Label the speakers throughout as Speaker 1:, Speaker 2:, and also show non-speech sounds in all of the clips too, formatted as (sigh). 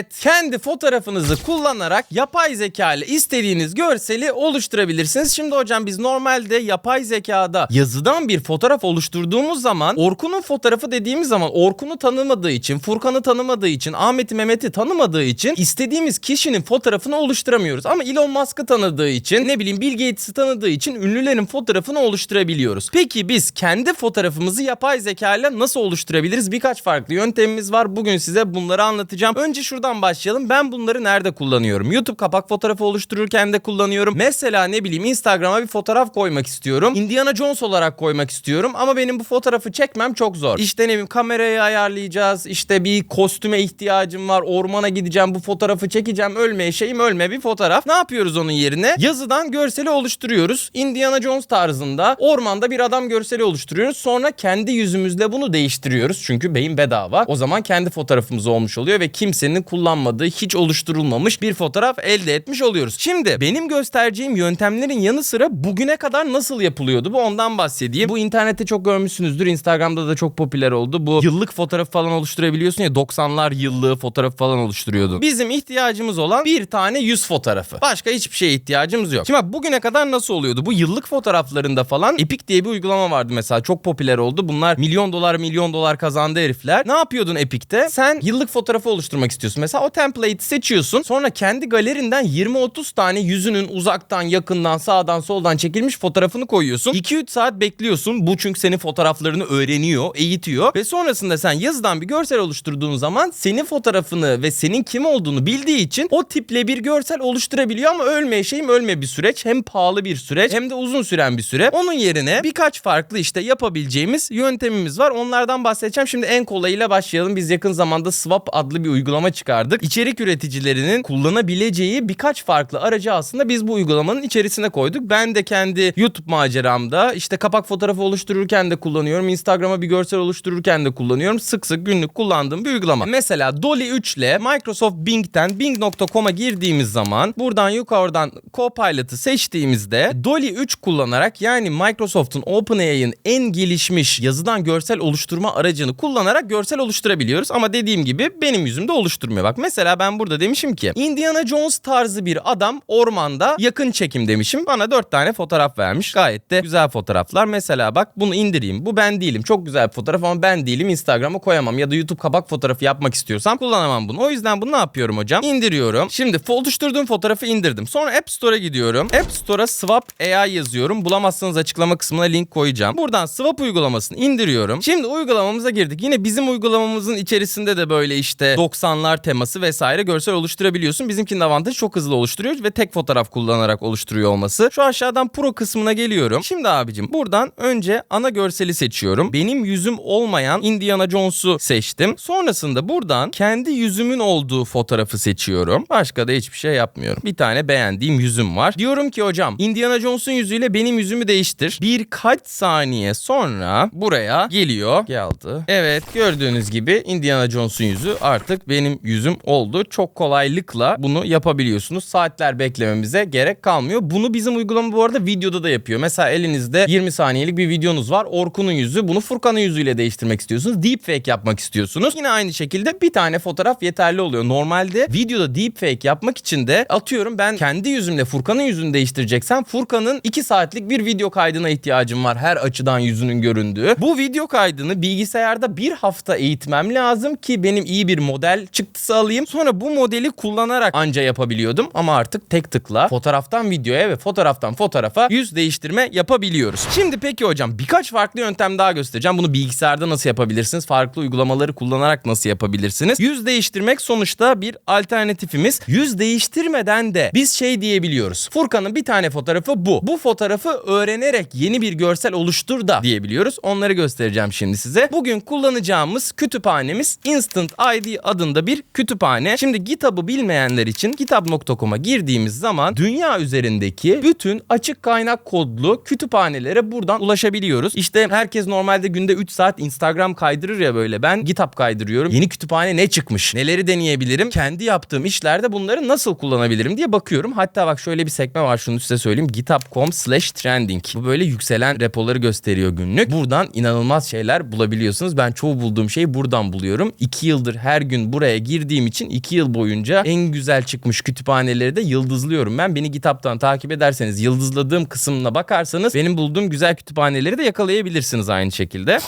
Speaker 1: Evet, kendi fotoğrafınızı kullanarak yapay zeka ile istediğiniz görseli oluşturabilirsiniz. Şimdi hocam biz normalde yapay zekada yazıdan bir fotoğraf oluşturduğumuz zaman Orkun'un fotoğrafı dediğimiz zaman Orkun'u tanımadığı için, Furkan'ı tanımadığı için, Ahmet'i Mehmet'i tanımadığı için istediğimiz kişinin fotoğrafını oluşturamıyoruz. Ama Elon Musk'ı tanıdığı için, ne bileyim Bill Gates'i tanıdığı için ünlülerin fotoğrafını oluşturabiliyoruz. Peki biz kendi fotoğrafımızı yapay zeka ile nasıl oluşturabiliriz? Birkaç farklı yöntemimiz var. Bugün size bunları anlatacağım. Önce şuradan başlayalım. Ben bunları nerede kullanıyorum? YouTube kapak fotoğrafı oluştururken de kullanıyorum. Mesela ne bileyim Instagram'a bir fotoğraf koymak istiyorum. Indiana Jones olarak koymak istiyorum ama benim bu fotoğrafı çekmem çok zor. İşte ne bileyim kamerayı ayarlayacağız. İşte bir kostüme ihtiyacım var. Ormana gideceğim. Bu fotoğrafı çekeceğim. Ölme şeyim ölme bir fotoğraf. Ne yapıyoruz onun yerine? Yazıdan görseli oluşturuyoruz. Indiana Jones tarzında ormanda bir adam görseli oluşturuyoruz. Sonra kendi yüzümüzle bunu değiştiriyoruz. Çünkü beyin bedava. O zaman kendi fotoğrafımız olmuş oluyor ve kimsenin kullanmadığı, hiç oluşturulmamış bir fotoğraf elde etmiş oluyoruz. Şimdi benim göstereceğim yöntemlerin yanı sıra bugüne kadar nasıl yapılıyordu? Bu ondan bahsedeyim. Bu internette çok görmüşsünüzdür. Instagram'da da çok popüler oldu. Bu yıllık fotoğraf falan oluşturabiliyorsun ya 90'lar yıllığı fotoğraf falan oluşturuyordun. Bizim ihtiyacımız olan bir tane yüz fotoğrafı. Başka hiçbir şeye ihtiyacımız yok. Şimdi bugüne kadar nasıl oluyordu? Bu yıllık fotoğraflarında falan Epic diye bir uygulama vardı mesela. Çok popüler oldu. Bunlar milyon dolar milyon dolar kazandı herifler. Ne yapıyordun Epic'te? Sen yıllık fotoğrafı oluşturmak istiyorsun. Mesela o template'i seçiyorsun. Sonra kendi galerinden 20-30 tane yüzünün uzaktan, yakından, sağdan, soldan çekilmiş fotoğrafını koyuyorsun. 2-3 saat bekliyorsun. Bu çünkü senin fotoğraflarını öğreniyor, eğitiyor. Ve sonrasında sen yazıdan bir görsel oluşturduğun zaman senin fotoğrafını ve senin kim olduğunu bildiği için o tiple bir görsel oluşturabiliyor ama ölme şeyim ölme bir süreç. Hem pahalı bir süreç hem de uzun süren bir süre. Onun yerine birkaç farklı işte yapabileceğimiz yöntemimiz var. Onlardan bahsedeceğim. Şimdi en kolayıyla başlayalım. Biz yakın zamanda Swap adlı bir uygulama çıkardık. İçerik üreticilerinin kullanabileceği birkaç farklı aracı aslında biz bu uygulamanın içerisine koyduk. Ben de kendi YouTube maceramda işte kapak fotoğrafı oluştururken de kullanıyorum. Instagram'a bir görsel oluştururken de kullanıyorum. Sık sık günlük kullandığım bir uygulama. Mesela Dolly 3 ile Microsoft Bing'ten bing.com'a girdiğimiz zaman buradan yukarıdan Copilot'ı seçtiğimizde Dolly 3 kullanarak yani Microsoft'un OpenAI'ın en gelişmiş yazıdan görsel oluşturma aracını kullanarak görsel oluşturabiliyoruz. Ama dediğim gibi benim yüzümde oluşturmuyor. Bak mesela ben burada demişim ki Indiana Jones tarzı bir adam ormanda yakın çekim demişim. Bana 4 tane fotoğraf vermiş. Gayet de güzel fotoğraflar. Mesela bak bunu indireyim. Bu ben değilim. Çok güzel bir fotoğraf ama ben değilim. Instagram'a koyamam. Ya da YouTube kapak fotoğrafı yapmak istiyorsam kullanamam bunu. O yüzden bunu ne yapıyorum hocam? İndiriyorum. Şimdi oluşturduğum fotoğrafı indirdim. Sonra App Store'a gidiyorum. App Store'a Swap AI yazıyorum. Bulamazsanız açıklama kısmına link koyacağım. Buradan Swap uygulamasını indiriyorum. Şimdi uygulamamıza girdik. Yine bizim uygulamamızın içerisinde de böyle işte 90'lar teması vesaire görsel oluşturabiliyorsun. Bizimkinin avantajı çok hızlı oluşturuyor ve tek fotoğraf kullanarak oluşturuyor olması. Şu aşağıdan Pro kısmına geliyorum. Şimdi abicim buradan önce ana görseli seçiyorum. Benim yüzüm olmayan Indiana Jones'u seçtim. Sonrasında buradan kendi yüzümün olduğu fotoğrafı seçiyorum. Başka da hiçbir şey yapmıyorum. Bir tane beğendiğim yüzüm var. Diyorum ki hocam Indiana Jones'un yüzüyle benim yüzümü değiştir. Birkaç saniye sonra buraya geliyor. Geldi. Evet gördüğünüz gibi Indiana Jones'un yüzü artık benim yüzüm oldu. Çok kolaylıkla bunu yapabiliyorsunuz. Saatler beklememize gerek kalmıyor. Bunu bizim uygulama bu arada videoda da yapıyor. Mesela elinizde 20 saniyelik bir videonuz var. Orkun'un yüzü. Bunu Furkan'ın yüzüyle değiştirmek istiyorsunuz. Deepfake yapmak istiyorsunuz. Yine aynı şekilde bir tane fotoğraf yeterli oluyor. Normalde videoda deepfake yapmak için de atıyorum ben kendi yüzümle Furkan'ın yüzünü değiştireceksem Furkan'ın 2 saatlik bir video kaydına ihtiyacım var. Her açıdan yüzünün göründüğü. Bu video kaydını bilgisayarda bir hafta eğitmem lazım ki benim iyi bir model çıktısı alayım. Sonra bu modeli kullanarak anca yapabiliyordum. Ama artık tek tıkla fotoğraftan videoya ve fotoğraftan fotoğrafa yüz değiştirme yapabiliyoruz. Şimdi peki hocam birkaç farklı yöntem daha göstereceğim. Bunu bilgisayarda nasıl yapabilirsiniz? Farklı uygulamaları kullanarak nasıl yapabilirsiniz? Yüz değiştirmek sonuçta bir alternatifimiz. Yüz değiştirmeden de biz şey diyebiliyoruz. Furkan'ın bir tane fotoğrafı bu. Bu fotoğrafı öğrenerek yeni bir görsel oluştur da diyebiliyoruz. Onları göstereceğim şimdi size. Bugün kullanacağımız kütüphanemiz Instant ID adında bir kütüphane. Şimdi GitHub'ı bilmeyenler için github.com'a girdiğimiz zaman dünya üzerindeki bütün açık kaynak kodlu kütüphanelere buradan ulaşabiliyoruz. İşte herkes normalde günde 3 saat Instagram kaydırır ya böyle. Ben GitHub kaydırıyorum. Yeni kütüphane ne çıkmış? Neleri deneyebilirim? Kendi yaptığım işlerde bunları nasıl kullanabilirim diye bakıyorum. Hatta bak şöyle bir sekme var şunu size söyleyeyim. github.com slash trending. Bu böyle yükselen repoları gösteriyor günlük. Buradan inanılmaz şeyler bulabiliyorsunuz. Ben çoğu bulduğum şeyi buradan buluyorum. 2 yıldır her gün buraya girdiğim sevdiğim için 2 yıl boyunca en güzel çıkmış kütüphaneleri de yıldızlıyorum. Ben beni GitHub'tan takip ederseniz yıldızladığım kısmına bakarsanız benim bulduğum güzel kütüphaneleri de yakalayabilirsiniz aynı şekilde.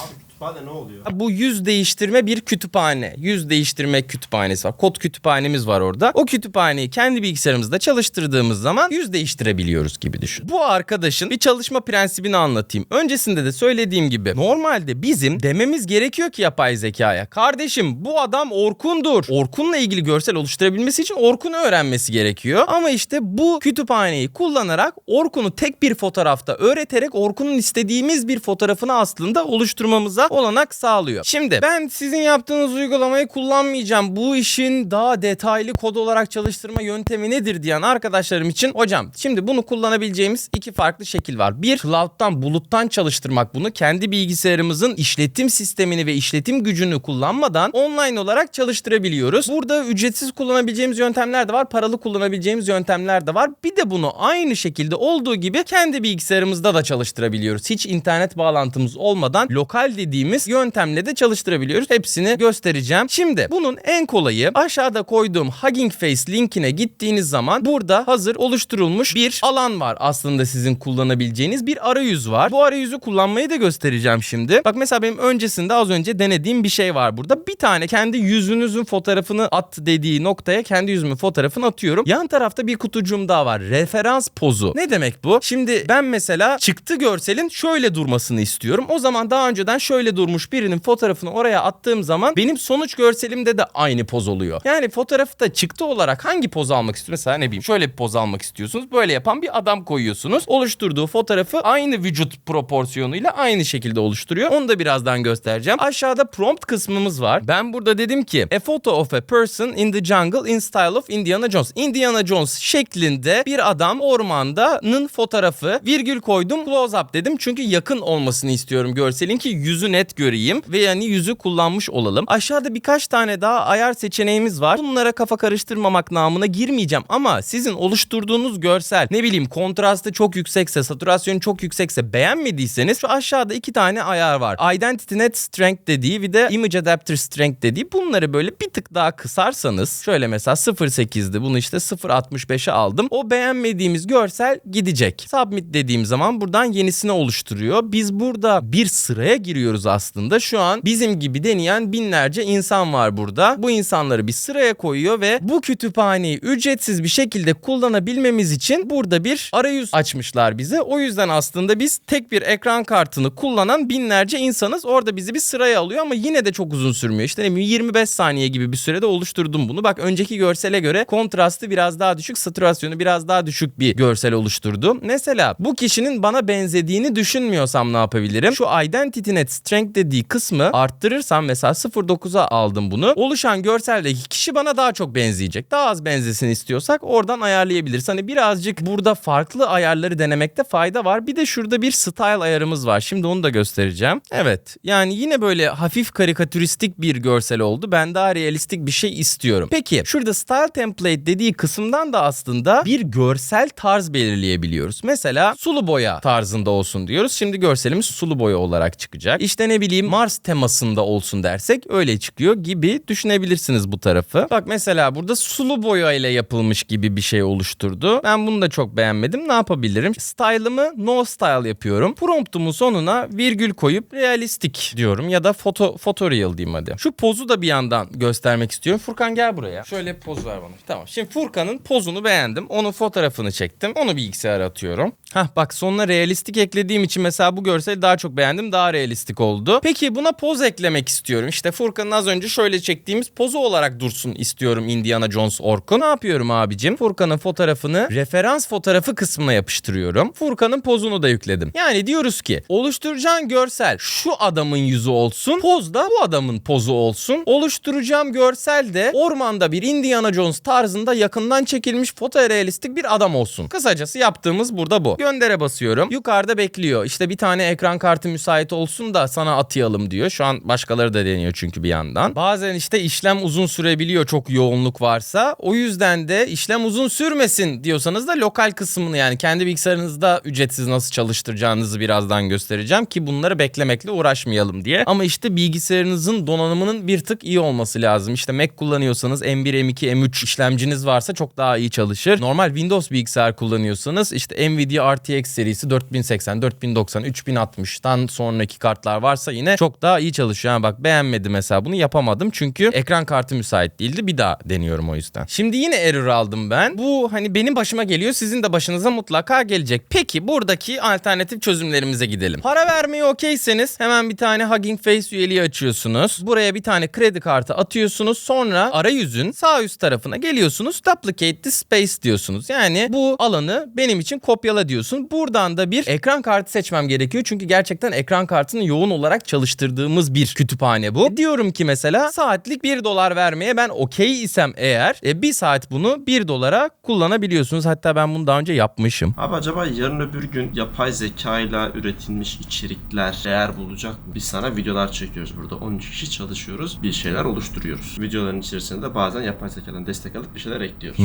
Speaker 2: Kütüphane ne oluyor?
Speaker 1: Bu yüz değiştirme bir kütüphane. Yüz değiştirme kütüphanesi var. Kod kütüphanemiz var orada. O kütüphaneyi kendi bilgisayarımızda çalıştırdığımız zaman yüz değiştirebiliyoruz gibi düşün. Bu arkadaşın bir çalışma prensibini anlatayım. Öncesinde de söylediğim gibi normalde bizim dememiz gerekiyor ki yapay zekaya. Kardeşim bu adam Orkun'dur. Orkun'la ilgili görsel oluşturabilmesi için Orkun'u öğrenmesi gerekiyor. Ama işte bu kütüphaneyi kullanarak Orkun'u tek bir fotoğrafta öğreterek Orkun'un istediğimiz bir fotoğrafını aslında oluşturmamıza olanak sağlıyor. Şimdi ben sizin yaptığınız uygulamayı kullanmayacağım. Bu işin daha detaylı kod olarak çalıştırma yöntemi nedir diyen arkadaşlarım için hocam şimdi bunu kullanabileceğimiz iki farklı şekil var. Bir cloud'dan buluttan çalıştırmak bunu kendi bilgisayarımızın işletim sistemini ve işletim gücünü kullanmadan online olarak çalıştırabiliyoruz. Burada ücretsiz kullanabileceğimiz yöntemler de var. Paralı kullanabileceğimiz yöntemler de var. Bir de bunu aynı şekilde olduğu gibi kendi bilgisayarımızda da çalıştırabiliyoruz. Hiç internet bağlantımız olmadan lokal dediğimiz yöntemle de çalıştırabiliyoruz. Hepsini göstereceğim. Şimdi bunun en kolayı aşağıda koyduğum Hugging Face linkine gittiğiniz zaman burada hazır oluşturulmuş bir alan var aslında sizin kullanabileceğiniz bir arayüz var. Bu arayüzü kullanmayı da göstereceğim şimdi. Bak mesela benim öncesinde az önce denediğim bir şey var burada. Bir tane kendi yüzünüzün fotoğrafını at dediği noktaya kendi yüzümün fotoğrafını atıyorum. Yan tarafta bir kutucuğum daha var. Referans pozu. Ne demek bu? Şimdi ben mesela çıktı görselin şöyle durmasını istiyorum. O zaman daha önceden şöyle durmuş birinin fotoğrafını oraya attığım zaman benim sonuç görselimde de aynı poz oluyor. Yani fotoğrafta çıktı olarak hangi poz almak istiyorsunuz? Mesela ne bileyim şöyle bir poz almak istiyorsunuz. Böyle yapan bir adam koyuyorsunuz. Oluşturduğu fotoğrafı aynı vücut proporsiyonuyla aynı şekilde oluşturuyor. Onu da birazdan göstereceğim. Aşağıda prompt kısmımız var. Ben burada dedim ki a photo of a person in the jungle in style of Indiana Jones. Indiana Jones şeklinde bir adam ormandanın fotoğrafı virgül koydum close up dedim. Çünkü yakın olmasını istiyorum görselin ki net göreyim ve yani yüzü kullanmış olalım. Aşağıda birkaç tane daha ayar seçeneğimiz var. Bunlara kafa karıştırmamak namına girmeyeceğim ama sizin oluşturduğunuz görsel ne bileyim kontrastı çok yüksekse, satürasyonu çok yüksekse beğenmediyseniz şu aşağıda iki tane ayar var. Identity Net Strength dediği bir de Image Adapter Strength dediği. Bunları böyle bir tık daha kısarsanız şöyle mesela 0.8'di bunu işte 0.65'e aldım. O beğenmediğimiz görsel gidecek. Submit dediğim zaman buradan yenisini oluşturuyor. Biz burada bir sıraya giriyoruz aslında. Şu an bizim gibi deneyen binlerce insan var burada. Bu insanları bir sıraya koyuyor ve bu kütüphaneyi ücretsiz bir şekilde kullanabilmemiz için burada bir arayüz açmışlar bize. O yüzden aslında biz tek bir ekran kartını kullanan binlerce insanız. Orada bizi bir sıraya alıyor ama yine de çok uzun sürmüyor. İşte ne bileyim 25 saniye gibi bir sürede oluşturdum bunu. Bak önceki görsele göre kontrastı biraz daha düşük, satürasyonu biraz daha düşük bir görsel oluşturdu. Mesela bu kişinin bana benzediğini düşünmüyorsam ne yapabilirim? Şu Identity Net Strength dediği kısmı arttırırsam mesela 0.9'a aldım bunu. Oluşan görseldeki kişi bana daha çok benzeyecek. Daha az benzesin istiyorsak oradan ayarlayabiliriz. Hani birazcık burada farklı ayarları denemekte fayda var. Bir de şurada bir style ayarımız var. Şimdi onu da göstereceğim. Evet. Yani yine böyle hafif karikatüristik bir görsel oldu. Ben daha realistik bir şey istiyorum. Peki şurada style template dediği kısımdan da aslında bir görsel tarz belirleyebiliyoruz. Mesela sulu boya tarzında olsun diyoruz. Şimdi görselimiz sulu boya olarak çıkacak. İşte ne bileyim Mars temasında olsun dersek öyle çıkıyor gibi düşünebilirsiniz bu tarafı. Bak mesela burada sulu boya ile yapılmış gibi bir şey oluşturdu. Ben bunu da çok beğenmedim. Ne yapabilirim? Style'ımı no style yapıyorum. Promptumun sonuna virgül koyup realistik diyorum ya da foto photoreal diyeyim hadi. Şu pozu da bir yandan göstermek istiyorum. Furkan gel buraya. Şöyle poz ver bana. Tamam. Şimdi Furkan'ın pozunu beğendim. Onun fotoğrafını çektim. Onu bilgisayara atıyorum. Hah bak sonuna realistik eklediğim için mesela bu görseli daha çok beğendim. Daha realistik oldu. Peki buna poz eklemek istiyorum. İşte Furkan'ın az önce şöyle çektiğimiz pozu olarak dursun istiyorum Indiana Jones Orkun. Ne yapıyorum abicim? Furkan'ın fotoğrafını referans fotoğrafı kısmına yapıştırıyorum. Furkan'ın pozunu da yükledim. Yani diyoruz ki oluşturacağın görsel şu adamın yüzü olsun. Poz da bu adamın pozu olsun. Oluşturacağım görsel de ormanda bir Indiana Jones tarzında yakından çekilmiş fotorealistik bir adam olsun. Kısacası yaptığımız burada bu. Göndere basıyorum. Yukarıda bekliyor. İşte bir tane ekran kartı müsait olsun da sana atayalım diyor. Şu an başkaları da deniyor çünkü bir yandan. Bazen işte işlem uzun sürebiliyor çok yoğunluk varsa. O yüzden de işlem uzun sürmesin diyorsanız da lokal kısmını yani kendi bilgisayarınızda ücretsiz nasıl çalıştıracağınızı birazdan göstereceğim ki bunları beklemekle uğraşmayalım diye. Ama işte bilgisayarınızın donanımının bir tık iyi olması lazım. İşte Mac kullanıyorsanız M1, M2, M3 işlemciniz varsa çok daha iyi çalışır. Normal Windows bilgisayar kullanıyorsanız işte Nvidia RTX serisi 4080, 4090, 3060'tan sonraki kartlar varsa yine çok daha iyi çalışıyor. Yani bak beğenmedi mesela bunu yapamadım çünkü ekran kartı müsait değildi. Bir daha deniyorum o yüzden. Şimdi yine error aldım ben. Bu hani benim başıma geliyor sizin de başınıza mutlaka gelecek. Peki buradaki alternatif çözümlerimize gidelim. Para vermeye okeyseniz hemen bir tane Hugging Face üyeliği açıyorsunuz. Buraya bir tane kredi kartı atıyorsunuz. Sonra arayüzün sağ üst tarafına geliyorsunuz. Duplicate the space diyorsunuz. Yani bu alanı benim için kopyala diyorsun. Buradan da bir ekran kartı seçmem gerekiyor. Çünkü gerçekten ekran kartını yoğun olarak çalıştırdığımız bir kütüphane bu. Diyorum ki mesela saatlik 1 dolar vermeye ben okey isem eğer e, bir saat bunu 1 dolara kullanabiliyorsunuz. Hatta ben bunu daha önce yapmışım.
Speaker 2: Abi acaba yarın öbür gün yapay zeka ile üretilmiş içerikler değer bulacak mı? Biz sana videolar çekiyoruz burada. 13 kişi çalışıyoruz. Bir şeyler oluşturuyoruz. Videoların içerisinde de bazen yapay zekadan destek alıp bir şeyler ekliyoruz.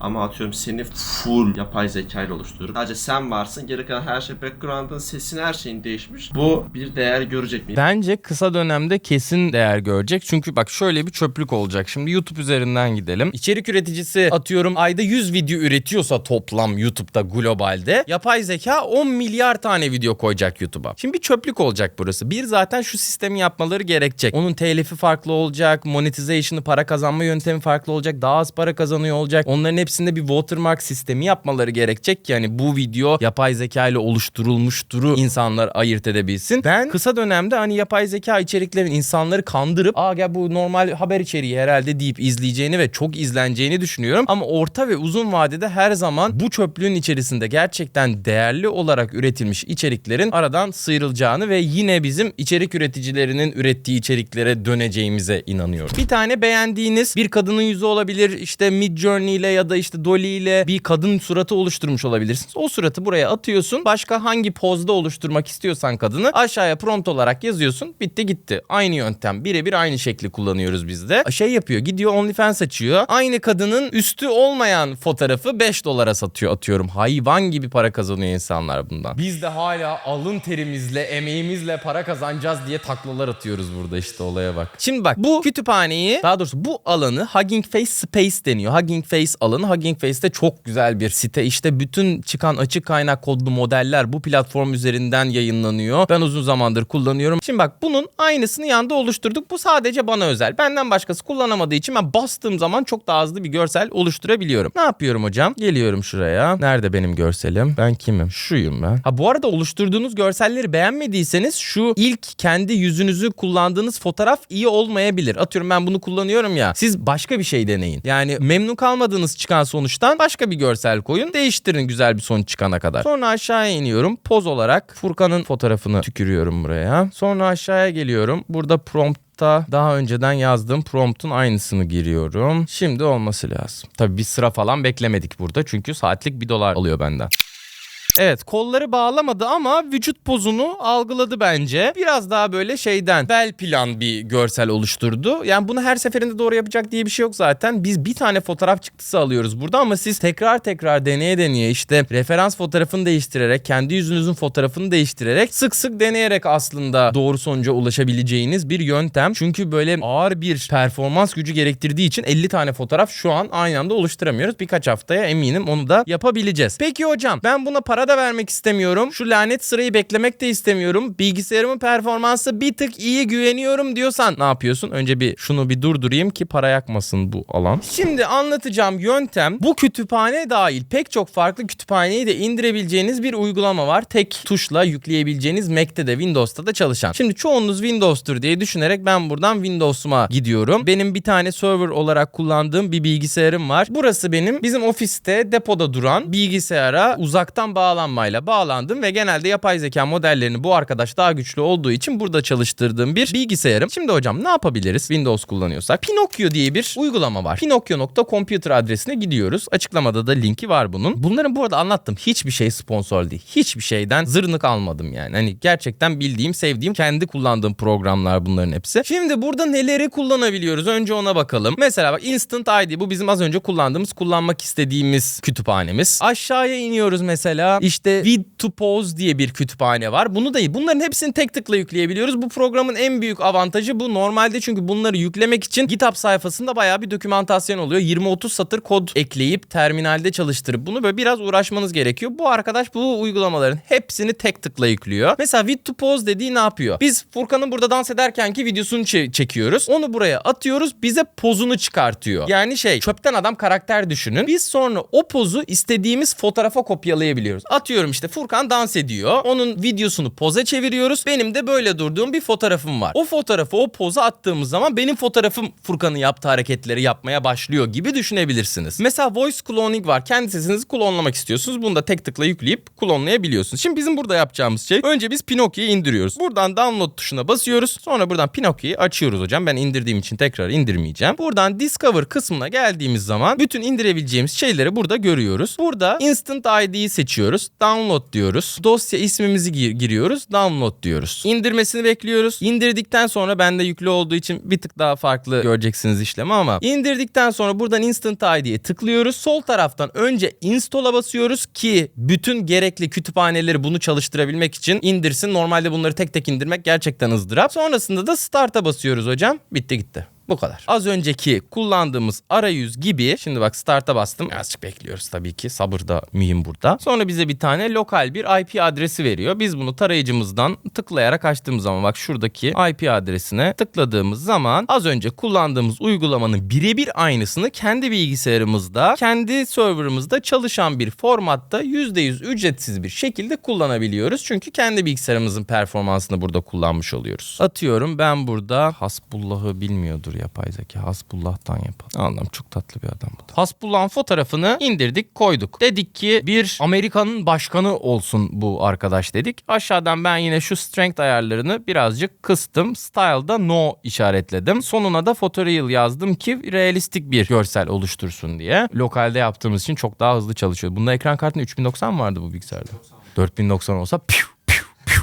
Speaker 2: Ama atıyorum seni full yapay zeka ile oluşturup sadece sen varsın. Geri kalan her şey background'ın sesin her şeyin değişmiş. Bu bir değer görecek mi?
Speaker 1: Bence kısa dönemde kesin değer görecek. Çünkü bak şöyle bir çöplük olacak. Şimdi YouTube üzerinden gidelim. İçerik üreticisi atıyorum ayda 100 video üretiyorsa toplam YouTube'da globalde yapay zeka 10 milyar tane video koyacak YouTube'a. Şimdi bir çöplük olacak burası. Bir zaten şu sistemi yapmaları gerekecek. Onun telifi farklı olacak. Monetization'ı para kazanma yöntemi farklı olacak. Daha az para kazanıyor olacak. Onların hepsinde bir watermark sistemi yapmaları gerekecek ki yani bu video yapay zeka ile oluşturulmuşturu insanlar ayırt edebilsin. Ben kısa dönemde hani yapay zeka içeriklerin insanları kandırıp aa gel bu normal haber içeriği herhalde deyip izleyeceğini ve çok izleneceğini düşünüyorum. Ama orta ve uzun vadede her zaman bu çöplüğün içerisinde gerçekten değerli olarak üretilmiş içeriklerin aradan sıyrılacağını ve yine bizim içerik üreticilerinin ürettiği içeriklere döneceğimize inanıyorum. Bir tane beğendiğiniz bir kadının yüzü olabilir. işte Mid Journey ile ya da işte Dolly ile bir kadın suratı oluşturmuş olabilirsiniz. O suratı buraya atıyorsun. Başka hangi pozda oluşturmak istiyorsan kadını aşağıya prompt olarak yazıyorsun. Bitti gitti. Aynı yöntem. Birebir aynı şekli kullanıyoruz biz de. Şey yapıyor. Gidiyor OnlyFans açıyor. Aynı kadının üstü olmayan fotoğrafı 5 dolara satıyor atıyorum. Hayvan gibi para kazanıyor insanlar bundan. Biz de hala alın terimizle, emeğimizle para kazanacağız diye taklalar atıyoruz burada işte olaya bak. Şimdi bak bu kütüphaneyi daha doğrusu bu alanı Hugging Face Space deniyor. Hugging Face alanı. Hugging Face de çok güzel bir site. İşte bütün çıkan açık kaynak kodlu modeller bu platform üzerinden yayınlanıyor. Ben uzun zamandır kullanıyorum. Şimdi bak bunun aynısını yanda oluşturduk. Bu sadece bana özel. Benden başkası kullanamadığı için ben bastığım zaman çok daha hızlı bir görsel oluşturabiliyorum. Ne yapıyorum hocam? Geliyorum şuraya. Nerede benim görselim? Ben kimim? Şuyum ben. Ha bu arada oluşturduğunuz görselleri beğenmediyseniz şu ilk kendi yüzünüzü kullandığınız fotoğraf iyi olmayabilir. Atıyorum ben bunu kullanıyorum ya. Siz başka bir şey deneyin. Yani memnun kalmadığınız çıkan sonuçtan başka bir görsel koyun. Değiştirin güzel bir sonuç çıkana kadar. Sonra aşağıya iniyorum. Poz olarak Furkan'ın fotoğrafını tükürüyorum buraya. Sonra aşağıya geliyorum. Burada prompt daha önceden yazdığım promptun aynısını giriyorum. Şimdi olması lazım. Tabii bir sıra falan beklemedik burada çünkü saatlik 1 dolar alıyor benden. Evet kolları bağlamadı ama vücut pozunu algıladı bence. Biraz daha böyle şeyden bel plan bir görsel oluşturdu. Yani bunu her seferinde doğru yapacak diye bir şey yok zaten. Biz bir tane fotoğraf çıktısı alıyoruz burada ama siz tekrar tekrar deneye deneye işte referans fotoğrafını değiştirerek kendi yüzünüzün fotoğrafını değiştirerek sık sık deneyerek aslında doğru sonuca ulaşabileceğiniz bir yöntem. Çünkü böyle ağır bir performans gücü gerektirdiği için 50 tane fotoğraf şu an aynı anda oluşturamıyoruz. Birkaç haftaya eminim onu da yapabileceğiz. Peki hocam ben buna para da vermek istemiyorum. Şu lanet sırayı beklemek de istemiyorum. Bilgisayarımın performansı bir tık iyi güveniyorum diyorsan ne yapıyorsun? Önce bir şunu bir durdurayım ki para yakmasın bu alan. Şimdi anlatacağım yöntem bu kütüphane dahil pek çok farklı kütüphaneyi de indirebileceğiniz bir uygulama var. Tek tuşla yükleyebileceğiniz Mac'te de Windows'ta da çalışan. Şimdi çoğunuz Windows'tur diye düşünerek ben buradan Windows'uma gidiyorum. Benim bir tane server olarak kullandığım bir bilgisayarım var. Burası benim bizim ofiste depoda duran bilgisayara uzaktan bağlı bağlanmayla bağlandım ve genelde yapay zeka modellerini bu arkadaş daha güçlü olduğu için burada çalıştırdığım bir bilgisayarım. Şimdi hocam ne yapabiliriz Windows kullanıyorsak? Pinokyo diye bir uygulama var. Pinokyo.computer adresine gidiyoruz. Açıklamada da linki var bunun. Bunların bu arada anlattım hiçbir şey sponsor değil. Hiçbir şeyden zırnık almadım yani. Hani gerçekten bildiğim, sevdiğim, kendi kullandığım programlar bunların hepsi. Şimdi burada neleri kullanabiliyoruz? Önce ona bakalım. Mesela bak Instant ID bu bizim az önce kullandığımız, kullanmak istediğimiz kütüphanemiz. Aşağıya iniyoruz mesela. İşte Vid to Pose diye bir kütüphane var. Bunu da bunların hepsini tek tıkla yükleyebiliyoruz. Bu programın en büyük avantajı bu. Normalde çünkü bunları yüklemek için GitHub sayfasında bayağı bir dokümantasyon oluyor. 20-30 satır kod ekleyip terminalde çalıştırıp bunu böyle biraz uğraşmanız gerekiyor. Bu arkadaş bu uygulamaların hepsini tek tıkla yüklüyor. Mesela Vid to Pose dediği ne yapıyor? Biz Furkan'ın burada dans ederkenki videosunu çe- çekiyoruz. Onu buraya atıyoruz. Bize pozunu çıkartıyor. Yani şey çöpten adam karakter düşünün. Biz sonra o pozu istediğimiz fotoğrafa kopyalayabiliyoruz. Atıyorum işte Furkan dans ediyor. Onun videosunu poza çeviriyoruz. Benim de böyle durduğum bir fotoğrafım var. O fotoğrafı o poza attığımız zaman benim fotoğrafım Furkan'ın yaptığı hareketleri yapmaya başlıyor gibi düşünebilirsiniz. Mesela voice cloning var. Kendi sesinizi klonlamak istiyorsunuz. Bunu da tek tıkla yükleyip klonlayabiliyorsunuz. Şimdi bizim burada yapacağımız şey önce biz Pinokyo'yu indiriyoruz. Buradan download tuşuna basıyoruz. Sonra buradan Pinokyo'yu açıyoruz hocam. Ben indirdiğim için tekrar indirmeyeceğim. Buradan discover kısmına geldiğimiz zaman bütün indirebileceğimiz şeyleri burada görüyoruz. Burada instant ID'yi seçiyoruz. Download diyoruz. Dosya ismimizi gir- giriyoruz. Download diyoruz. İndirmesini bekliyoruz. İndirdikten sonra bende yüklü olduğu için bir tık daha farklı göreceksiniz işlemi ama indirdikten sonra buradan instant ID'ye tıklıyoruz. Sol taraftan önce install'a basıyoruz ki bütün gerekli kütüphaneleri bunu çalıştırabilmek için indirsin. Normalde bunları tek tek indirmek gerçekten ızdırap. Sonrasında da start'a basıyoruz hocam. Bitti gitti. Bu kadar. Az önceki kullandığımız arayüz gibi şimdi bak start'a bastım. Azıcık bekliyoruz tabii ki. Sabır da mühim burada. Sonra bize bir tane lokal bir IP adresi veriyor. Biz bunu tarayıcımızdan tıklayarak açtığımız zaman bak şuradaki IP adresine tıkladığımız zaman az önce kullandığımız uygulamanın birebir aynısını kendi bilgisayarımızda, kendi serverımızda çalışan bir formatta %100 ücretsiz bir şekilde kullanabiliyoruz. Çünkü kendi bilgisayarımızın performansını burada kullanmış oluyoruz. Atıyorum ben burada Hasbullah'ı bilmiyordur yapay zeka. Hasbullah'tan yapalım. Allah'ım çok tatlı bir adam bu da. Hasbullah'ın fotoğrafını indirdik koyduk. Dedik ki bir Amerika'nın başkanı olsun bu arkadaş dedik. Aşağıdan ben yine şu strength ayarlarını birazcık kıstım. Style'da no işaretledim. Sonuna da photoreal yazdım ki realistik bir görsel oluştursun diye. Lokalde yaptığımız için çok daha hızlı çalışıyor. Bunda ekran kartında 3090 vardı bu bilgisayarda. 4090 olsa piu.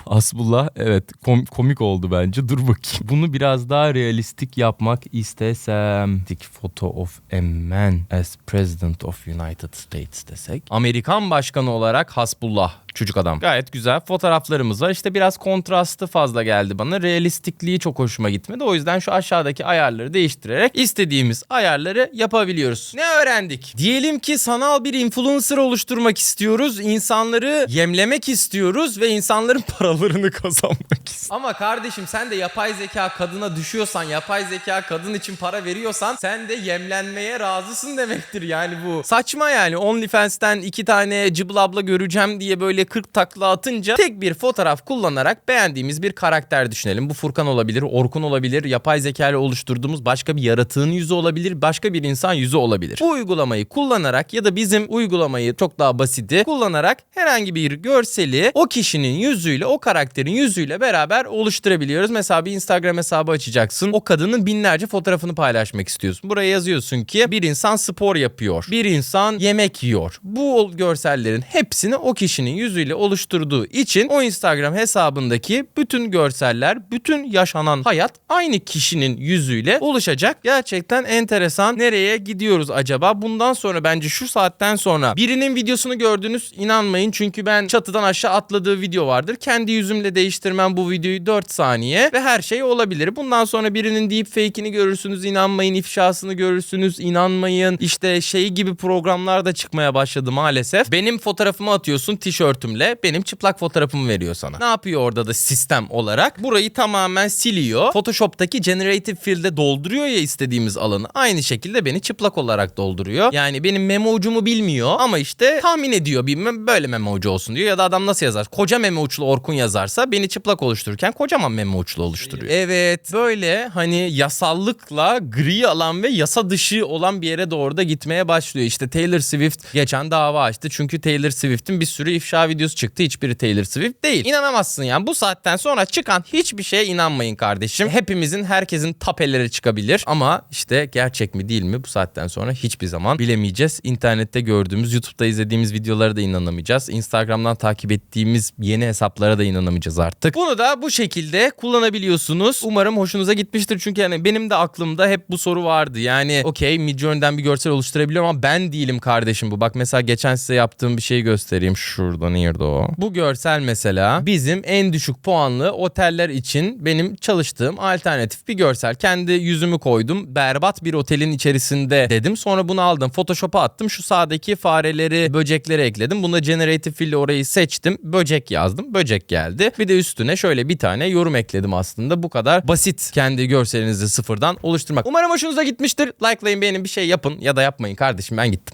Speaker 1: Asbullah evet kom- komik oldu bence. Dur bakayım. Bunu biraz daha realistik yapmak istesem. Take photo of a man as president of United States desek. Amerikan başkanı olarak Hasbullah çocuk adam. Gayet güzel fotoğraflarımız var. İşte biraz kontrastı fazla geldi bana. Realistikliği çok hoşuma gitmedi. O yüzden şu aşağıdaki ayarları değiştirerek istediğimiz ayarları yapabiliyoruz. Ne öğrendik? Diyelim ki sanal bir influencer oluşturmak istiyoruz. İnsanları yemlemek istiyoruz ve insanların (laughs) paralarını kazanmak istiyoruz. Ama kardeşim sen de yapay zeka kadına düşüyorsan, yapay zeka kadın için para veriyorsan sen de yemlenmeye razısın demektir yani bu. Saçma yani OnlyFans'ten iki tane cıbıl abla göreceğim diye böyle 40 takla atınca tek bir fotoğraf kullanarak beğendiğimiz bir karakter düşünelim. Bu Furkan olabilir, Orkun olabilir, yapay zeka ile oluşturduğumuz başka bir yaratığın yüzü olabilir, başka bir insan yüzü olabilir. Bu uygulamayı kullanarak ya da bizim uygulamayı çok daha basiti kullanarak herhangi bir görseli o kişinin yüzüyle, o karakterin yüzüyle beraber oluşturabiliyoruz. Mesela bir Instagram hesabı açacaksın. O kadının binlerce fotoğrafını paylaşmak istiyorsun. Buraya yazıyorsun ki bir insan spor yapıyor. Bir insan yemek yiyor. Bu görsellerin hepsini o kişinin yüzüyle oluşturduğu için o Instagram hesabındaki bütün görseller, bütün yaşanan hayat aynı kişinin yüzüyle oluşacak. Gerçekten enteresan. Nereye gidiyoruz acaba? Bundan sonra bence şu saatten sonra birinin videosunu gördünüz inanmayın çünkü ben çatıdan aşağı atladığı video vardır. Kendi yüzümle değiştirmem bu videoyu 4 saniye ve her şey olabilir. Bundan sonra birinin deepfake'ini görürsünüz inanmayın, ifşasını görürsünüz inanmayın. İşte şey gibi programlar da çıkmaya başladı maalesef. Benim fotoğrafımı atıyorsun tişörtümle benim çıplak fotoğrafımı veriyor sana. Ne yapıyor orada da sistem olarak? Burayı tamamen siliyor. Photoshop'taki generative field'e dolduruyor ya istediğimiz alanı. Aynı şekilde beni çıplak olarak dolduruyor. Yani benim memo ucumu bilmiyor ama işte tahmin ediyor bir mem- böyle memo ucu olsun diyor. Ya da adam nasıl yazar? Koca memo uçlu Orkun yazarsa beni çıplak oluştururken kocaman memo uçlu oluşturuyor. Evet böyle hani yasallıkla gri alan ve yasa dışı olan bir yere doğru da gitmeye başlıyor. İşte Taylor Swift geçen dava açtı. Çünkü Taylor Swift'in bir sürü ifşa Ceza videosu çıktı. Hiçbiri Taylor Swift değil. İnanamazsın yani. Bu saatten sonra çıkan hiçbir şeye inanmayın kardeşim. Hepimizin, herkesin tapeleri çıkabilir. Ama işte gerçek mi değil mi bu saatten sonra hiçbir zaman bilemeyeceğiz. İnternette gördüğümüz, YouTube'da izlediğimiz videolara da inanamayacağız. Instagram'dan takip ettiğimiz yeni hesaplara da inanamayacağız artık. Bunu da bu şekilde kullanabiliyorsunuz. Umarım hoşunuza gitmiştir. Çünkü yani benim de aklımda hep bu soru vardı. Yani okey Midjourney'den bir görsel oluşturabiliyorum ama ben değilim kardeşim bu. Bak mesela geçen size yaptığım bir şeyi göstereyim. Şurada nerede o? Bu görsel mesela bizim en düşük puanlı oteller için benim çalıştığım alternatif bir görsel. Kendi yüzümü koydum. Berbat bir otelin içerisinde dedim. Sonra bunu aldım. Photoshop'a attım. Şu sağdaki fareleri, böcekleri ekledim. Bunda generative fill orayı seçtim. Böcek yazdım. Böcek geldi. Bir de üstüne şöyle bir tane yorum ekledim aslında. Bu kadar basit kendi görselinizi sıfırdan oluşturmak. Umarım hoşunuza gitmiştir. Likelayın beğenin bir şey yapın ya da yapmayın kardeşim ben gittim.